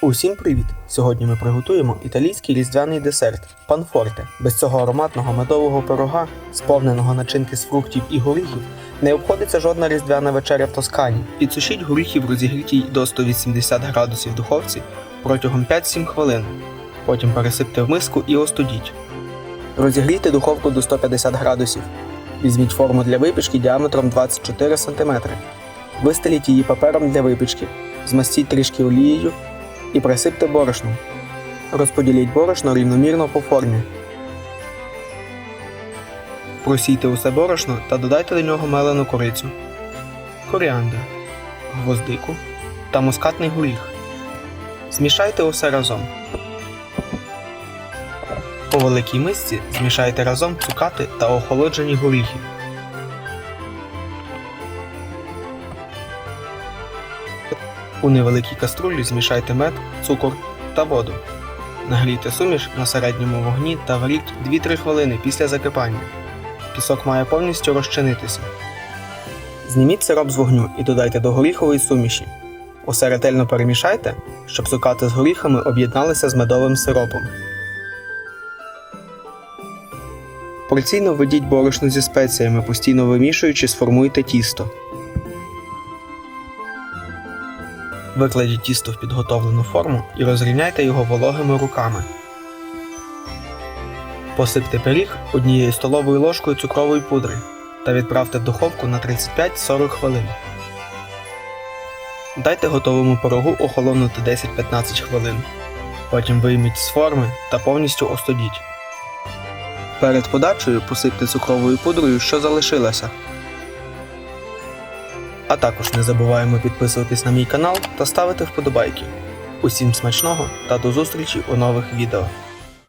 Усім привіт! Сьогодні ми приготуємо італійський різдвяний десерт панфорте. Без цього ароматного медового пирога, сповненого начинки з фруктів і горіхів, не обходиться жодна різдвяна вечеря в Тоскані. Підсушіть горіхи в розігрітій до 180 градусів духовці протягом 5-7 хвилин. Потім пересипте в миску і остудіть. Розігрійте духовку до 150 градусів. Візьміть форму для випічки діаметром 24 см. Вистеліть її папером для випічки. Змастіть трішки олією і присипте борошном. Розподіліть борошно рівномірно по формі. Просійте усе борошно та додайте до нього мелену корицю, коріандр, гвоздику та мускатний горіх. Змішайте усе разом. По великій мисці змішайте разом цукати та охолоджені горіхи. У невеликій каструлі змішайте мед, цукор та воду. Нагрійте суміш на середньому вогні та варіть 2-3 хвилини після закипання. Пісок має повністю розчинитися. Зніміть сироп з вогню і додайте до горіхової суміші. Усе ретельно перемішайте, щоб цукати з горіхами об'єдналися з медовим сиропом. Порційно введіть борошно зі спеціями, постійно вимішуючи, сформуйте тісто. Викладіть тісто в підготовлену форму і розрівняйте його вологими руками. Посипте пиріг однією столовою ложкою цукрової пудри та відправте в духовку на 35-40 хвилин. Дайте готовому пирогу охолонути 10-15 хвилин. Потім вийміть з форми та повністю остудіть. Перед подачею посипте цукровою пудрою, що залишилося. А також не забуваємо підписуватись на мій канал та ставити вподобайки. Усім смачного та до зустрічі у нових відео.